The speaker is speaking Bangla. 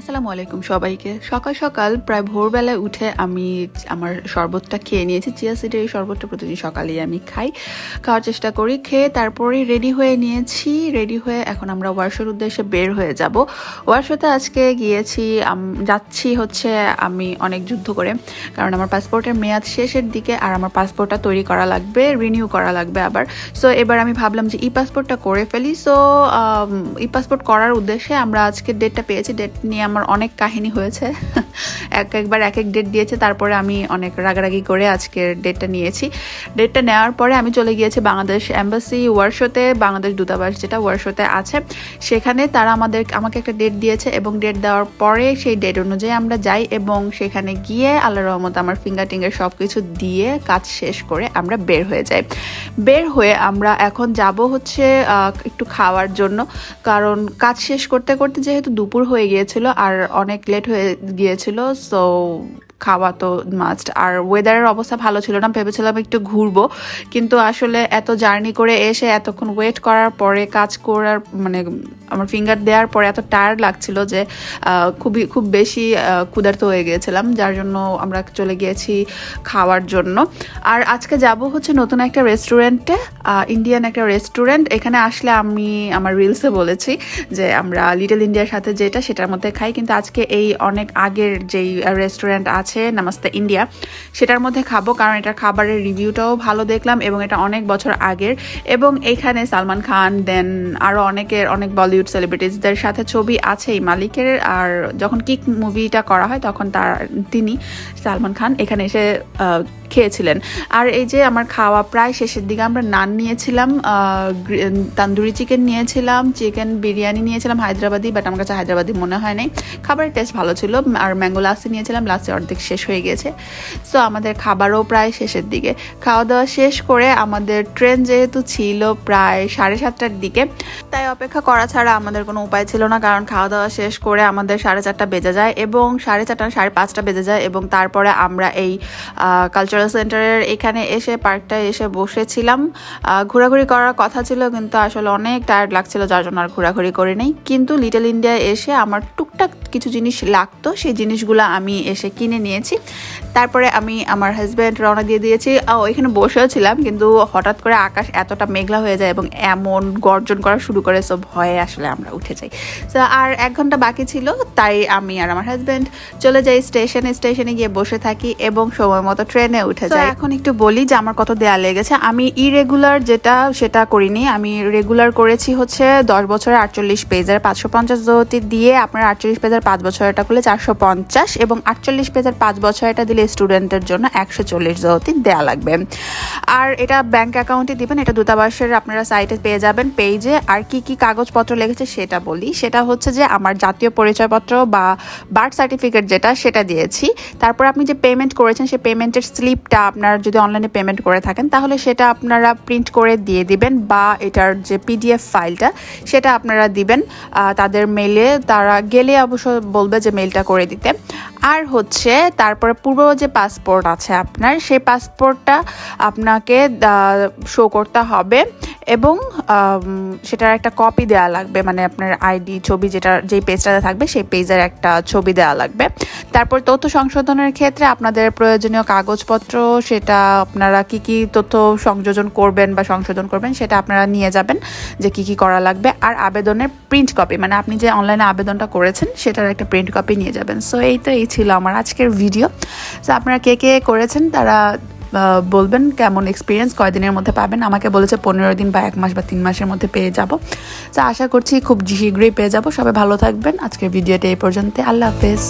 আসসালামু আলাইকুম সবাইকে। সকাল সকাল প্রায় ভোরবেলায় উঠে আমি আমার শরবতটা খেয়ে নিয়েছি। চিয়া সিডের এই শরবতটা প্রতিদিন সকালেই আমি খাই। খাওয়ার চেষ্টা করি, খেয়ে তারপরেই রেডি হয়ে নিয়েছি। রেডি হয়ে এখন আমরা ওয়ার্শোর উদ্দেশ্যে বের হয়ে যাব। ওয়ার্শোতে আজকে গিয়েছি যাচ্ছি হচ্ছে আমি অনেক যুদ্ধ করে। কারণ আমার পাসপোর্টের মেয়াদ শেষের দিকে আর আমার পাসপোর্টটা তৈরি করা লাগবে রিনিউ করা লাগবে আবার। সো এবার আমি ভাবলাম যে ই পাসপোর্টটা করে ফেলি। সো ই পাসপোর্ট করার উদ্দেশ্যে আমরা আজকে ডেটটা পেয়েছি। ডেট নিয়ে আমার অনেক কাহিনী হয়েছে। এক একবার এক এক ডেট দিয়েছে, তারপরে আমি অনেক রাগারাগি করে আজকের ডেটটা নিয়েছি। ডেটটা নেওয়ার পরে আমি চলে গিয়েছি বাংলাদেশ এম্বাসি ওয়ার্শোতে বাংলাদেশ দূতাবাস যেটা ওয়ার্শোতে আছে। সেখানে তারা আমাদের, আমাকে একটা ডেট দিয়েছে এবং ডেট দেওয়ার পরে সেই ডেট অনুযায়ী আমরা যাই এবং সেখানে গিয়ে আল্লাহ রহমত আমার ফিঙ্গার টিঙ্গার সব কিছু দিয়ে কাজ শেষ করে আমরা বের হয়ে যাই। বের হয়ে আমরা এখন যাব হচ্ছে একটু খাওয়ার জন্য। কারণ কাজ শেষ করতে করতে যেহেতু দুপুর হয়ে গিয়েছিল আর অনেক লেট হয়ে গিয়েছিল সো খাওয়া তো মাস্ট আর ওয়েদারের অবস্থা ভালো ছিল না, ভেবেছিলাম একটু ঘুরবো। কিন্তু আসলে এত জার্নি করে এসে এতক্ষণ ওয়েট করার পরে, কাজ করার মানে আমার ফিঙ্গার দেওয়ার পরে এত টায়ার্ড লাগছিল যে খুবই, খুব বেশি ক্ষুধার্ত হয়ে গিয়েছিলাম। যার জন্য আমরা চলে গিয়েছি খাওয়ার জন্য। আর আজকে যাব হচ্ছে নতুন একটা রেস্টুরেন্টে ইন্ডিয়ান একটা রেস্টুরেন্ট এখানে আসলে আমি আমার রিলসে বলেছি যে, আমরা লিটল ইন্ডিয়ার সাথে যেটা, সেটার মধ্যে খাই। কিন্তু আজকে এই অনেক আগের যেই রেস্টুরেন্ট আছে নামাস্তে ইন্ডিয়া সেটার মধ্যে খাব কারণ এটার খাবারের রিভিউটাও ভালো দেখলাম এবং এটা অনেক বছর আগের এবং এইখানে সালমান খান দেন আরও অনেকের, অনেক বলিউড সেলিব্রিটিসদের সাথে ছবি আছে এই মালিকের আর যখন কিক মুভিটা করা হয় তখন তার, তিনি সালমান খান এখানে এসে খেয়েছিলেন। আর এই যে আমার খাওয়া প্রায় শেষের দিকে আমরা নান নিয়েছিলাম তান্দুরি চিকেন নিয়েছিলাম, চিকেন বিরিয়ানি নিয়েছিলাম হায়দ্রাবাদি বাট আমার কাছে হায়দ্রাবাদি মনে হয় নাই। খাবারের টেস্ট ভালো ছিল, আর ম্যাঙ্গো লাসি নিয়েছিলাম লাস্টে অর্ধেক শেষ হয়ে গেছে সো আমাদের খাবারও প্রায় শেষের দিকে। খাওয়া দাওয়া শেষ করে আমাদের ট্রেন যেহেতু ছিল প্রায় সাড়ে সাতটার দিকে, তাই অপেক্ষা করা ছাড়া আমাদের কোনো উপায় ছিল না, কারণ খাওয়া দাওয়া শেষ করে আমাদের সাড়ে চারটা বেজে যায় এবং সাড়ে চারটা, সাড়ে পাঁচটা বেজে যায় এবং তারপরে আমরা এই কালচারাল সেন্টারের এখানে এসে পার্কটায় এসে বসেছিলাম। ঘোরাঘুরি করার কথা ছিল, কিন্তু আসলে অনেক টায়ার্ড লাগছিল, যার জন্য আর ঘোরাঘুরি করে নেই। কিন্তু লিটল ইন্ডিয়ায় এসে আমার টুকটাক কিছু জিনিস লাগতো, সেই জিনিসগুলো আমি এসে কিনে নিয়েছি। তারপরে আমি আমার হাজব্যান্ড রওনা দিয়ে দিয়েছি। ও এখানে বসেও ছিলাম, কিন্তু হঠাৎ করে আকাশ এতটা মেঘলা হয়ে যায় এবং এমন গর্জন করা শুরু করে সব ভয়ে আসলে আমরা উঠে যাই। তো আর এক ঘণ্টা বাকি ছিল, তাই আমি আর আমার হাজব্যান্ড চলে যাই স্টেশনে স্টেশনে গিয়ে বসে থাকি এবং সময় মতো ট্রেনে উঠে যাই এখন একটু বলি যে আমার কত দেয়া লেগেছে। আমি ইরেগুলার যেটা সেটা করিনি। আমি রেগুলার করেছি হচ্ছে দশ বছরের আটচল্লিশ পেজের পাঁচশো পঞ্চাশ জগতি দিয়ে আপনার আটচল্লিশ পেজের পাঁচ বছরটা করলে চারশো পঞ্চাশ এবং আটচল্লিশ পেজের পাঁচ বছরটা দিলে স্টুডেন্টের জন্য একশো চল্লিশ জগতি দেয়া লাগবে। আর এটা ব্যাংক অ্যাকাউন্টে দিবেন। এটা দূতাবাসের আপনারা সাইটে পেয়ে যাবেন পেজে আর কি কি কাগজপত্র লেগেছে সেটা বলি। সেটা হচ্ছে যে আমার জাতীয় পরিচয়পত্র বা বার্থ সার্টিফিকেট যেটা সেটা দিয়েছি। তারপর আপনি যে পেমেন্ট করেছেন সেই পেমেন্টের স্লিপটা আপনারা যদি অনলাইনে পেমেন্ট করে থাকেন, তাহলে সেটা আপনারা প্রিন্ট করে দিয়ে দিবেন বা এটার যে পিডিএফ ফাইলটা সেটা আপনারা দিবেন তাদের মেলে তারা গেলে অবশ্য বলবে যে মেলটা করে দিতে। আর হচ্ছে, তারপরে পূর্ব যে পাসপোর্ট আছে আপনার, সেই পাসপোর্টটা আপনাকে শো করতে হবে। এবং সেটার একটা কপি দেওয়া লাগবে মানে আপনার আইডি ছবি যেটা, যেই পেজটাতে থাকবে, সেই পেজের একটা ছবি দেওয়া লাগবে। তারপর তথ্য সংশোধনের ক্ষেত্রে আপনাদের প্রয়োজনীয় কাগজপত্র, সেটা আপনারা কি কি তথ্য সংযোজন করবেন বা সংশোধন করবেন, সেটা আপনারা নিয়ে যাবেন, যে কি কি করা লাগবে। আর আবেদনের প্রিন্ট কপি মানে আপনি যে অনলাইনে আবেদনটা করেছেন, সেটার একটা প্রিন্ট কপি নিয়ে যাবেন। সো এই তো, এই ছিল আমার আজকের ভিডিও সো আপনারা কে কে করেছেন, তারা বলবেন কেমন এক্সপিরিয়েন্স কয়দিনের মধ্যে পাবেন। আমাকে বলেছে পনেরো দিন বা এক মাস বা তিন মাসের মধ্যে পেয়ে যাব। তো আশা করছি খুব শীঘ্রই পেয়ে যাব। সবাই ভালো থাকবেন। আজকের ভিডিওটা এই পর্যন্ত আল্লাহ হাফেজ।